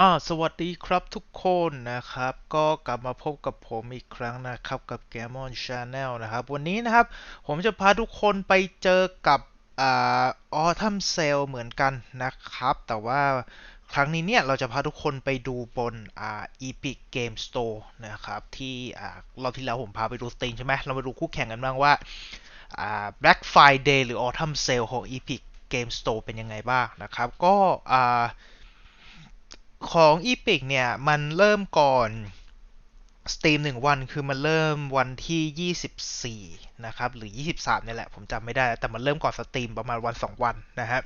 อ่าสวัสดีครับทุกคนนะครับ ก็กลับมาพบกับผมอีกครั้งนะครับกับ g a m o n Channel นะครับ วันนี้นะครับ ผมจะพาทุกคนไปเจอกับอ่า Autumn Sale เหมือนกันนะครับ แต่ว่าครั้งนี้เนี่ย เราจะพาทุกคนไปดูบนอ่า Epic Game Store นะครับ ที่อ่ารอบที่แล้วผมพาไปดู Steam ใช่ไหมเรามาดูคู่แข่งกันบ้างว่าอ่า Black Friday หรือ Autumn Sale ของ Epic Game Store เป็นยังไงบ้างนะครับ ก็อ่า ของ Epic เนี่ย มันเริ่มก่อน Steam 1วันคือมันเริ่มวันที่ 24 นะครับ หรือ 23เนี่ยแหละ ผมจำไม่ได้ แต่มันเริ่มก่อน Steam ประมาณวัน 2 วันนะฮะ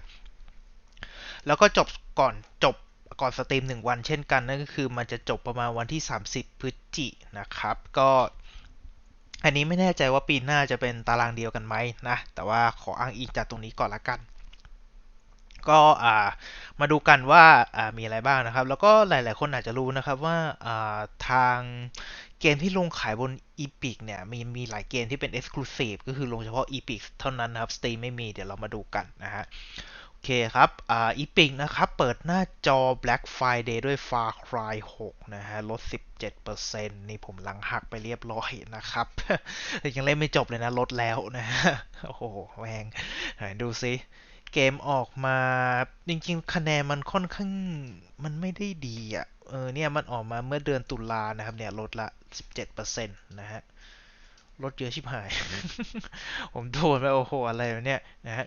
แล้วก็จบก่อนจบก่อน Steam 1วันเช่นกันนั่นก็คือมันจะจบประมาณวันที่ 30 พฤศจินะครับ ก็อันนี้ไม่แน่ใจว่าปีหน้าจะเป็นตารางเดียวกันไหมนะ แต่ว่าขออ้างอิงจากตรงนี้ก่อนละกัน ก็มาดูกันว่ามีอะไรบ้างนะครับ แล้วก็หลาย ๆ คนอาจจะรู้นะครับว่าทางเกมที่ลงขายบน Epic เนี่ยมีมีหลายเกมที่เป็น Exclusive ก็คือลงเฉพาะ Epic เท่านั้นนะครับ Steam ไม่มีเดี๋ยวเรามาดูกันนะฮะโอเคครับอ่า Epic นะครับ เปิดหน้าจอ Black Friday ด้วย Far Cry 6 นะฮะลด 17%นี่ผมลังหักไปเรียบร้อยนะครับ ยังเล่นไม่จบเลยนะ ลดแล้วนะฮะโอ้โหแหงดูซิ เกมออกมา จริงๆ คะแนนมันค่อนข้างมันไม่ได้ดีอะ เออเนี่ยมันออกมาเมื่อเดือนตุลานะครับเนี่ยลดละ 17%นะฮะลดเยอะชิบหาย ผมโดนไปโอ้โห อะไรเนี่ยนะฮะ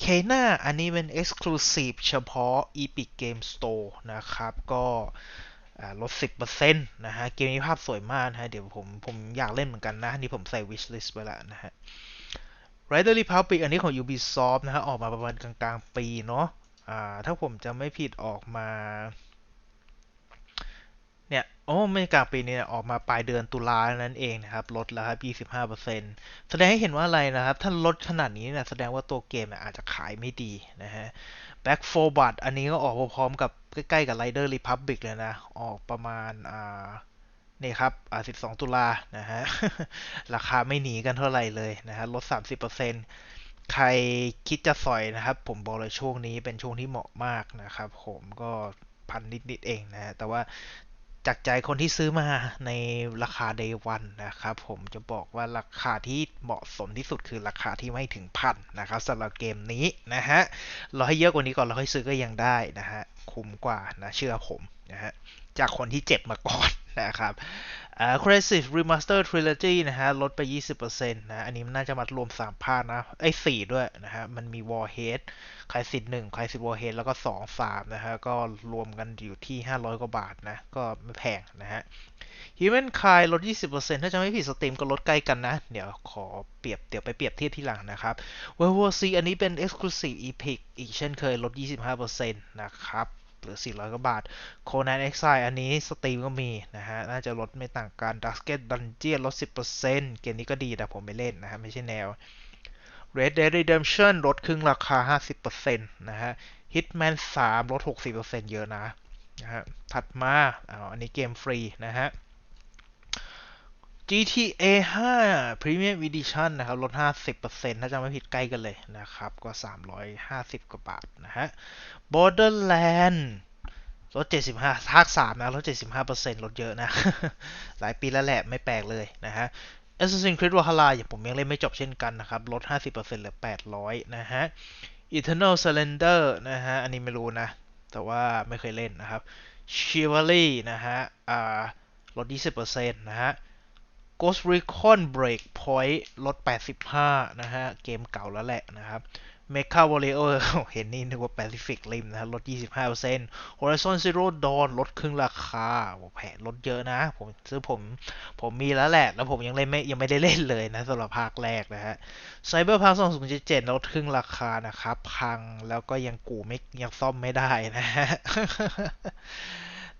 เคน่าอันนี้เป็น Exclusive เฉพาะ Epic Game Store นะครับ ก็ลด 10%นะฮะ เกมนี้ภาพสวยมากนะฮะ เดี๋ยวผมผมอยากเล่นเหมือนกันนะ นี่ผมใส่ wishlist ไว้แล้วนะฮะ Rider Republic อันนี้ของ Ubisoft นะฮะออกมาประมาณกลางๆ ปีเนาะอ่าถ้าผมจะไม่ผิดออกมาเนี่ยโอ้ไม่กลางปีนี้ออกมาปลายเดือนตุลานั่นเองนะครับ ลดแล้วครับ 25%แสดงให้เห็นว่าอะไรนะครับ ถ้าลดขนาดนี้เนี่ยแสดงว่าตัวเกมอาจจะขายไม่ดีนะฮะ Back for b u d อันนี้ก็ออกพร้อมกับใกล้ๆกับ Rider Republic เลยนะ ออกประมาณอ่า นี่ครับอ่า12 ตุลานะฮะ ราคาไม่หนีกันเท่าไหร่เลยนะฮะ ลด 30%ใครคิดจะสอยนะครับ ผมบอกเลยช่วงนี้เป็นช่วงที่เหมาะมากนะครับ ผมก็พันนิดๆเองนะฮะ แต่ว่าจากใจคนที่ซื้อมาในราคา day one นะครับ ผมจะบอกว่าราคาที่เหมาะสมที่สุดคือราคาที่ไม่ถึงพันนะครับสำหรับเกมนี้นะฮะเราให้เยอะกว่านี้ก่อนเราค่อยซื้อก็ยังได้นะฮะ คุ้มกว่านะเชื่อผมนะฮะ จากคนที่เจ็บมาก่อน นะครับ Aggressive Remaster Trilogy นะฮะ ลดไป 20%นะ อันนี้มันน่าจะมารวม 3 ภาคนะ ไอ้4ด้วยนะฮะ มันมี Warhead คลายสิทธิ์1คลายสิทธิ์ Warhead แล้วก็ 2 3 นะฮะ ก็รวมกันอยู่ที่ 500 กว่าบาทนะ ก็ไม่แพงนะฮะ Human Kind ลด 20%ถ้าจะไม่ผิดสตรีมก็ลดใกล้กันนะ เดี๋ยวขอเปรียบเดี๋ยวไปเปรียบเทียบที่หลังนะครับ World War C อันนี้เป็น Exclusive Epic อีกเช่นเคยลด 25%นะครับ หรือ 400 กว่าบาท Conan Exile อันนี้สตรีมก็มีนะฮะ น่าจะลดไม่ต่างกัน Darkest Dungeon ลด 10%เกมนี้ก็ดีแต่ผมไม่เล่นนะฮะ ไม่ใช่แนว Red Dead Redemption ลดครึ่งราคา 50%นะฮะ Hitman 3 ลด 60%เยอะนะนะฮะ ถัดมาอาอันนี้เกมฟรีนะฮะ GTA 5 Premium Edition นะครับ ลด 50%ถ้าจำไม่ผิดใกล้กันเลยนะครับ ก็ 350 กว่าบาทนะฮะ Borderland ลด 75ภาค3นะลด 75%ลดเยอะนะ หลายปีแล้วแหละไม่แปลกเลยนะฮะ Assassin's Creed Valhalla อย่างผมยังเล่นไม่จบเช่นกันนะครับ ลด 50%เหลือ 800 นะฮะ Eternal Surrender นะฮะ อันนี้ไม่รู้นะ แต่ว่าไม่เคยเล่นนะครับ Chivalry นะฮะ อ่า ลด 20%นะฮะ Ghost Recon Breakpoint ลด 85 นะฮะ เกมเก่าแล้วแหละนะครับ Mecha Warrior เห็นนี่นึกว่า Pacific Rim นะลด 25% Horizon Zero Dawn ลดครึ่งราคาแผนลดเยอะนะ ผมซื้อผม ผมมีแล้วแหละ แล้วผมยังเล่นไม่ยังไม่ได้เล่นเลยนะสำหรับภาคแรกนะฮะ Cyberpunk 2077 ลดครึ่งราคานะครับ พังแล้วก็ยังกูไม่ยังซ่อมไม่ได้นะฮะ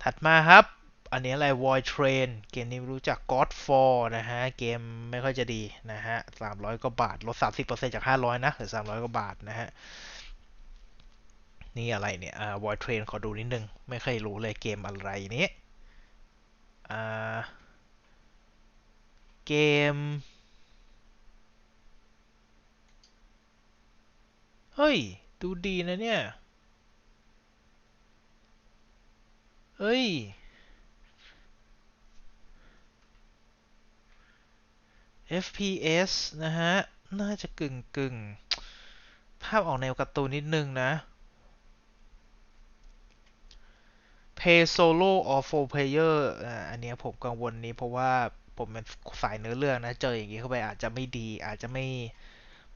ถัดมาครับ อันนี้อะไร Void Train เกมนี้รู้จัก God for นะฮะ เกมไม่ค่อยจะดีนะฮะ300กว่าบาท ลด30%จาก500นะหรือ300กว่าบาทนะฮะ นี่อะไรเนี่ย อ่า Void Train ขอดูนิดนึง ไม่เคยรู้เลยเกมอะไรนี้อ่า เกม เฮ้ย ดูดีนะเนี่ยเอ้ย FPS นะฮะ น่าจะกึ่งกึ่งภาพออกแนวการ์ตูนนิดนึงนะ Play Solo or Four Player อ่าอันเนี้ยผมกังวลนี้เพราะว่าผมเป็นสายเนื้อเรื่องนะ เจออย่างนี้เข้าไปอาจจะไม่ดี อาจจะไม่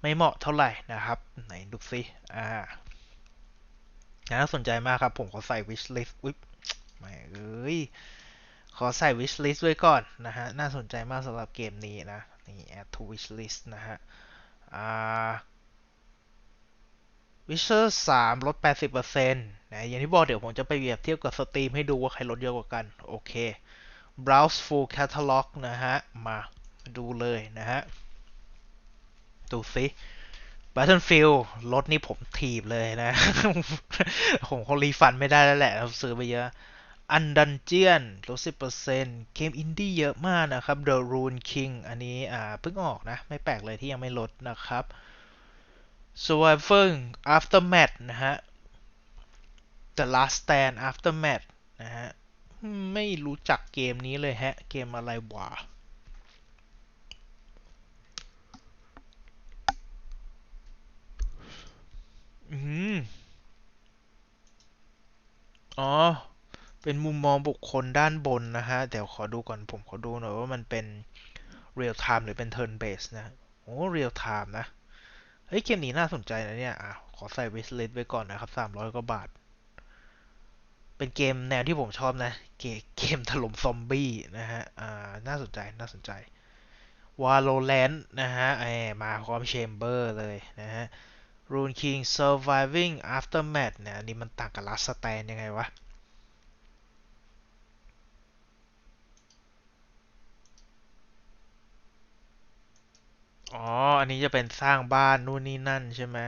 ไม่เหมาะเท่าไหร่นะครับ ไหนดูสิอ่าน่าสนใจมากครับ ผมขอใส่ wish list อุ๊ยไม่เอ้ย ขอใส่ wish list ไว้ก่อนนะฮะ น่าสนใจมากสำหรับเกมนี้นะ นี่ add to wish list นะฮะ อ่า Witcher 3 ลด 80%นะอย่างที่บอกเดี๋ยวผมจะไปเปรียบเทียบกับ Steam ให้ดูว่าใครลดเยอะกว่ากัน โอเค browse full catalog นะฮะ มาดูเลยนะฮะ ดูสิ Battlefield รถนี่ผมถีบเลยนะ ผมคงรีฟันไม่ได้แล้วแหละ ซื้อไปเยอะ อันดันเจียนลด10%เกมอินดี้เยอะมากนะครับ The Rune King อันนี้อ่าเพิ่งออกนะ ไม่แปลกเลยที่ยังไม่ลดนะครับ Survivor Aftermath นะฮะ The Last Stand Aftermath นะฮะ ไม่รู้จักเกมนี้เลยฮะ เกมอะไรวะอืมอ๋อ เป็นมุมมองบุคคลด้านบนนะฮะ เดี๋ยวขอดูก่อนผมขอดูหน่อยว่ามันเป็น real time หรือเป็น turn based นะ โอ้ real time นะ เฮ้ย เกมนี้น่าสนใจนะเนี่ย อะ ขอใส่ wish list ไว้ก่อนนะครับ 300 กว่าบาท เป็นเกมแนวที่ผมชอบนะ เกมเกมถล่มซอมบี้นะฮะ อ่า น่าสนใจ น่าสนใจ Valorant นะฮะไอมาพร้อม Chamber เลยนะฮะ Rune King Surviving Aftermath เนี่ยอันนี้มันต่างกับ Last Stand ยังไงวะ อ๋อ อันนี้จะเป็นสร้างบ้านนู่นนี่นั่นใช่ไหม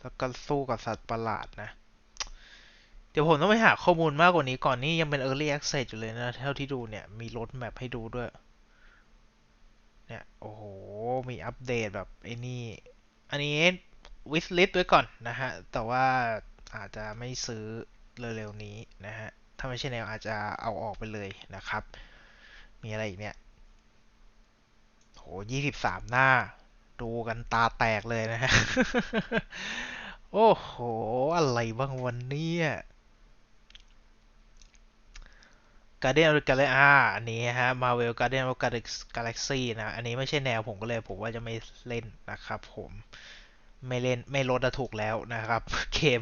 แล้วก็สู้กับสัตว์ประหลาดนะ เดี๋ยวผมต้องไปหาข้อมูลมากกว่านี้ก่อนนี่ยังเป็น Early Access อยู่เลยนะ เท่าที่ดูเนี่ย มีรถแมพให้ดูด้วย เนี่ย โอ้โห มีอัปเดตแบบไอ้นี่ อันนี้ wish list ไว้ก่อนนะฮะ แต่ว่าอาจจะไม่ซื้อเร็วๆนี้นะฮะ ถ้าไม่ใช่แนวอาจจะเอาออกไปเลยนะครับ มีอะไรอีกเนี่ย โหยี่สิบสามหน้า ดูกันตาแตกเลยนะฮะ โอ้โห อะไรบ้างวันนี้ Guardian of the Galaxy อ่าอันนี้ฮะ Marvel Guardian of the Galaxy นะ อันนี้ไม่ใช่แนวผมก็เลย ผมว่าจะไม่เล่นนะครับผม ไม่เล่น ไม่ลดถูกแล้วนะครับ เกม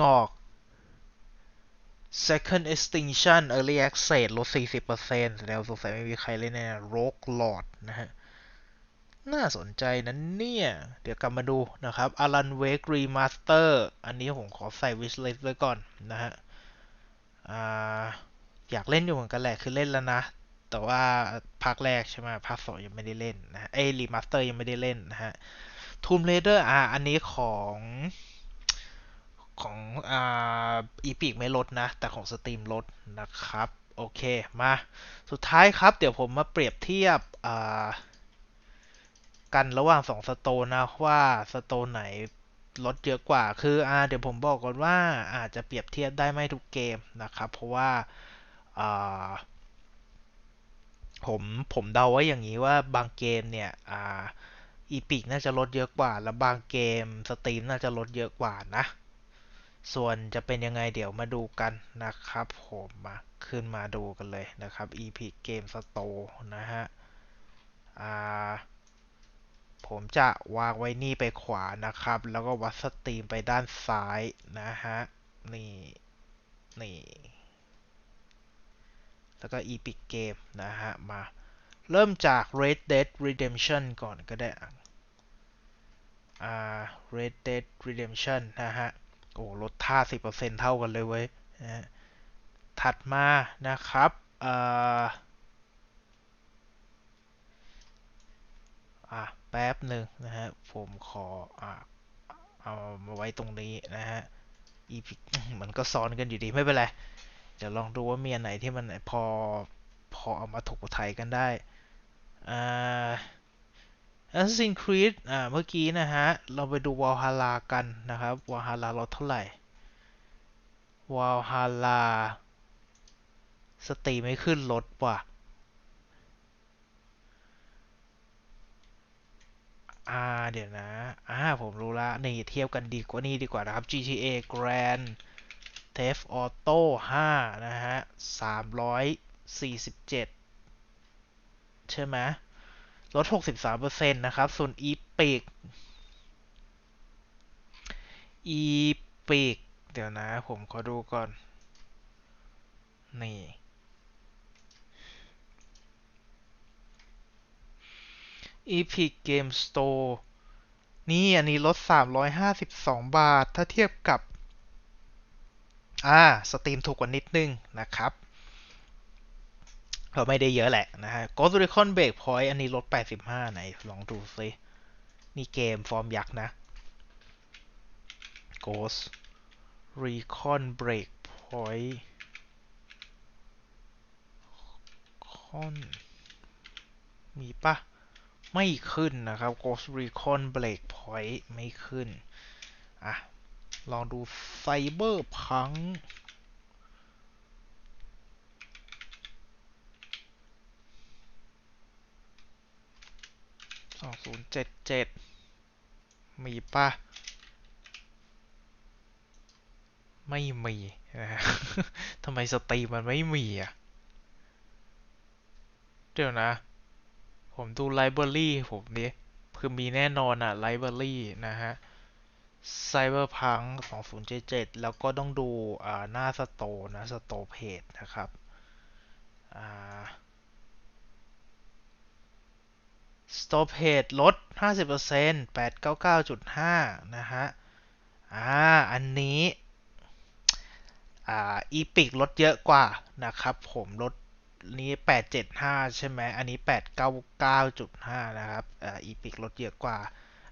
งอก Second Extinction Early Access ลด 40%แล้วสงสัยไม่มีใครเล่นแน่ Rogue Lord นะฮะ น่าสนใจนั้นเนี่ย เดี๋ยวกลับมาดูนะครับ Alan Wake Remaster อันนี้ผมขอใส่ wish list ไว้ก่อนนะฮะออยากเล่นอยู่เหมือนกันแหละ คือเล่นแล้วนะ แต่ว่าภาคแรกใช่ไหมภาคสองยังไม่ได้เล่นนะเอรีมาสเตอร์ยังไม่ได้เล่นนะฮะ Tomb Raider อ่าอันนี้ของของอ่าอีพิกไม่ลดนะ แต่ของสตรีมลดนะครับ โอเค มา สุดท้ายครับ เดี๋ยวผมมาเปรียบเทียบอ่า กันระหว่างสองสโตนนะว่าสโตนไหนลดเยอะกว่า คืออ่าเดี๋ยวผมบอกก่อนว่าอาจจะเปรียบเทียบได้ไม่ทุกเกมนะครับ เพราะว่าอ่าผมผมเดาไว้อย่างนี้ว่าบางเกมเนี่ยอ่าอีพิกน่าจะลดเยอะกว่า แล้วบางเกมสตรีมน่าจะลดเยอะกว่านะ ส่วนจะเป็นยังไงเดี๋ยวมาดูกันนะครับ ผมมาขึ้นมาดูกันเลยนะครับ Epic Game Store นะฮะอ่า ผมจะวางไว้นี่ไปขวานะครับ แล้วก็วัดสตรีมไปด้านซ้ายนะฮะ นี่ นี่ แล้วก็ Epic Game นะฮะ มา เริ่มจาก Red Dead Redemption ก่อนก็ได้ อ่า Red Dead Redemption นะฮะ โอ้ลดท่า 10%เท่ากันเลยเว้ยนะถัดมานะครับอ่า อะแป๊บหนึ่งนะฮะ ผมขออ่าเอามาไว้ตรงนี้นะฮะอีพิกมันก็ซ้อนกันอยู่ดีไม่เป็นไร เดี๋ยวลองดูว่ามีอันไหนที่มันพอพอเอามาถกไทยกันได้อ่า Assassin's Creed อ่าเมื่อกี้นะฮะ เราไปดูวอลฮารากันนะครับวอลฮาราลดเท่าไหร่วาลฮาลาสตีไม่ขึ้นรถว่ะ อ่าเดี๋ยวนะอ่าผมรู้ละนี่เทียบกันดีกว่านี้ดีกว่านะครับ GTA Grand Theft Auto 5 นะฮะ 347 ใช่ไหมลด 63%นะครับ ส่วน Epic Epic เดี๋ยวนะ ผมขอดูก่อน นี่ Epic Game Store นี่อันนี้ลด 352 บาท ถ้าเทียบกับ อ่าสตรีมถูกกว่านิดนึงนะครับก็ไม่ได้เยอะแหละนะฮะ Ghost Recon Breakpoint อันนี้ลด 85 ไหน ลองดูซินี่เกมฟอร์มยักษ์นะ Ghost Recon Breakpoint มีปะ ไม่ขึ้นนะครับ Ghost Recon Breakpoint ไม่ขึ้น อะ ลองดู Cyberpunk 2077มีปะไม่มีนะฮะทำไมสตรีมมันไม่มีอะ เดี๋ยวนะ ผมดูไลบรารีผมดิคือมีแน่นอนอะไลบรารีนะฮะ Cyberpunk 2077 แล้วก็ต้องดูอ่าหน้าสโตนะสโตเพจนะครับอ่าสโตร์เพจลด 50% 899.5 นะฮะ อ่า อันนี้ อ่า อีพิกลดเยอะกว่านะครับผมลด นี้ 875 ใช่ไหม อันนี้ 899.5 นะครับอ่าอีพิกลดเยอะกว่า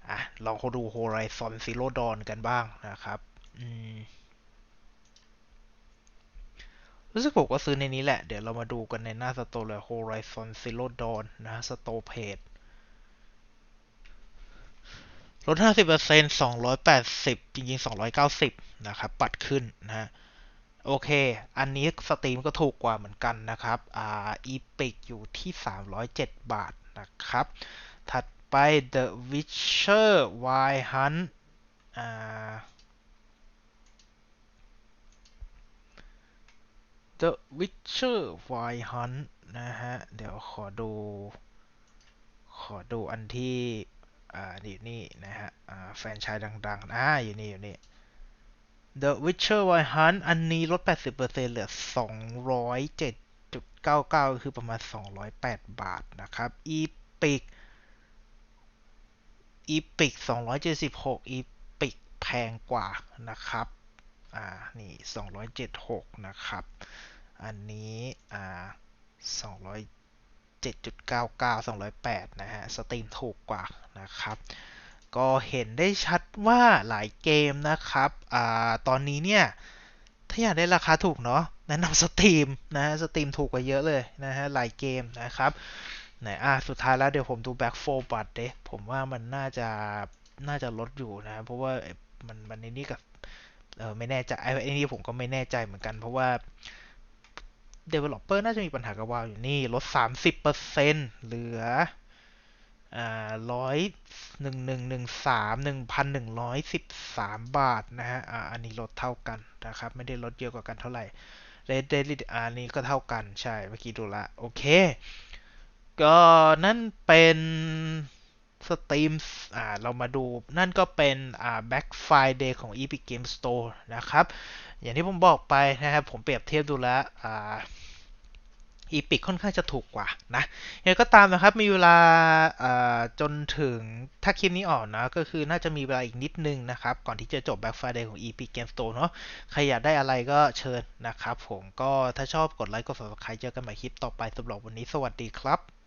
อะ ลองเขาดู Horizon Zero Dawn กันบ้างนะครับ อืม รู้สึกผมก็ซื้อในนี้แหละ เดี๋ยวเรามาดูกันในหน้าสโตร์เลย Horizon Zero Dawn นะสโตร์เพจลด 50% 280 จริงๆ 290 นะครับ ปัดขึ้นนะ โอเค อันนี้สตรีมก็ถูกกว่าเหมือนกันนะครับ อ่าอีพิกอยู่ที่ 307 บาทนะครับ ถัดไป The Witcher Wild Hunt อ่า The Witcher Wild Hunt นะฮะ เดี๋ยวขอดู ขอดูอันที่ อ่า นี่นี่นะฮะ อ่า แฟนชายดัง ๆ อ่า อยู่นี่ อยู่นี่ The Witcher Wild Hunt อันนี้ลด 80%เหลือ 207.99 คือประมาณ 208 บาทนะครับ Epic Epic 276 Epic แพงกว่านะครับ อ่า นี่ 276 นะครับ อันนี้ อ่า 207.99 208 นะฮะ สตรีมถูกกว่านะครับ ก็เห็นได้ชัดว่าหลายเกมนะครับอ่าตอนนี้เนี่ย ถ้าอยากได้ราคาถูกเนาะแนะนำสตรีมนะสตรีมถูกกว่าเยอะเลยนะฮะหลายเกมนะครับไหนอะสุดท้ายแล้วเดี๋ยวผมดู Back 4บัตเด้ผมว่ามันน่าจะน่าจะลดอยู่นะ เพราะว่ามันมันในนี้กับเออไม่แน่ใจไอ้นี่ผมก็ไม่แน่ใจเหมือนกัน เพราะว่า Developer น่าจะมีปัญหากับวาวอยู่นี่ลด 30%เหลือ ร้อยหนึ่งหนึ่งหนึ่งสามหนึ่งพันหนึ่งร้อยสิบสามบาทนะฮะอันนี้ลดเท่ากันนะครับ ไม่ได้ลดเยอะกว่ากันเท่าไหร่ Red Dead อันนี้ก็เท่ากันใช่เมื่อกี้ดูละโอเค ก็นั่นเป็นสตรีมอ่าเรามาดูนั่นก็เป็นอ่า Black Friday ของ Epic Game Store นะครับ อย่างที่ผมบอกไปนะครับ ผมเปรียบเทียบดูแล้วอ่า อีพิกค่อนข้างจะถูกกว่านะยังไงก็ตามนะครับมีเวลาจนถึงถ้าคลิปนี้ออกนะก็คือน่าจะมีเวลาอีกนิดนึงนะครับ ก่อนที่จะจบ Black Friday ของ Epic Game Store เนาะใครอยากได้อะไรก็เชิญนะครับผมก็ถ้าชอบกดไลค์กด subscribe เจอกันใหม่คลิปต่อไปสำหรับวันนี้สวัสดีครับ